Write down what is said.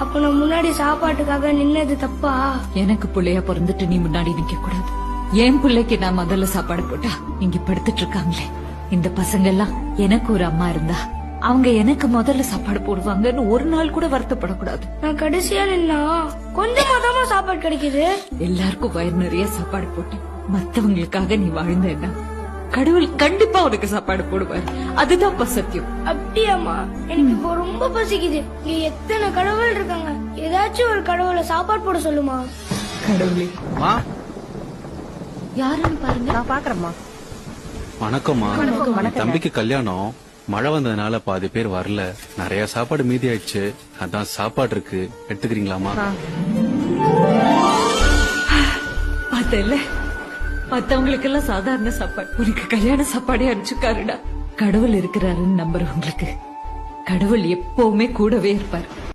அப்ப நான் முன்னாடி சாப்பாட்டுக்காக நின்னது தப்பா? எனக்கு புள்ளையா பிறந்துட்டு நீ முன்னாடி நிக்க கூடாது என் பிள்ளைக்கு நான் முதல்ல சாப்பாடு போட்டா இங்க படுத்துட்டு இருக்காங்களே. இந்த பசங்க எல்லாம் எனக்கு ஒரு அம்மா இருந்தா அவங்க எனக்கு முதல்ல சாப்பாடு போடுவாங்கன்னு ஒரு நாள் கூட வருத்தப்படக்கூடாது. நான் கடைசியா நின்னா கொஞ்சமா தான் சாப்பாடு கிடைக்குது. எல்லாருக்கும் வயிறு நிறைய சாப்பாடு போட்டு மத்தவங்களுக்காக நீ வாழ்ந்தேன்னா கடவுள் கண்டிப்பா உனக்கு சாப்பாடு போடுவார். அதுதான் சத்தியம். அப்படியாம்மா. எனக்கு இப்போ ரொம்ப பசிக்குது. இங்க எத்தனை கடவுள் இருக்காங்க? ஏதாச்சும் ஒரு கடவுளை சாப்பாடு போட சொல்லுமா? கடவுளே. யாருன்னு பாருங்க. நான் பாக்குறேம்மா. வணக்கம்மா. என் தம்பிக்கு கல்யாணம். மழை வந்ததுனால பாதி பேர் வரல. நிறைய சாப்பாடு மீதி ஆயிடுச்சு. அதான் சாப்பாடு இருக்கு. எடுத்துக்கிறீங்களாமா பார்த்தல மத்தவங்களுக்கு எல்லாம் சாதாரண சாப்பாடு. உனக்கு கல்யாண சாப்பாடே அனுப்பிச்சுக்காருடா. கடவுள் இருக்கிறாருன்னு நம்புறவங்களுக்கு கடவுள் எப்பவுமே கூடவே இருப்பாரு.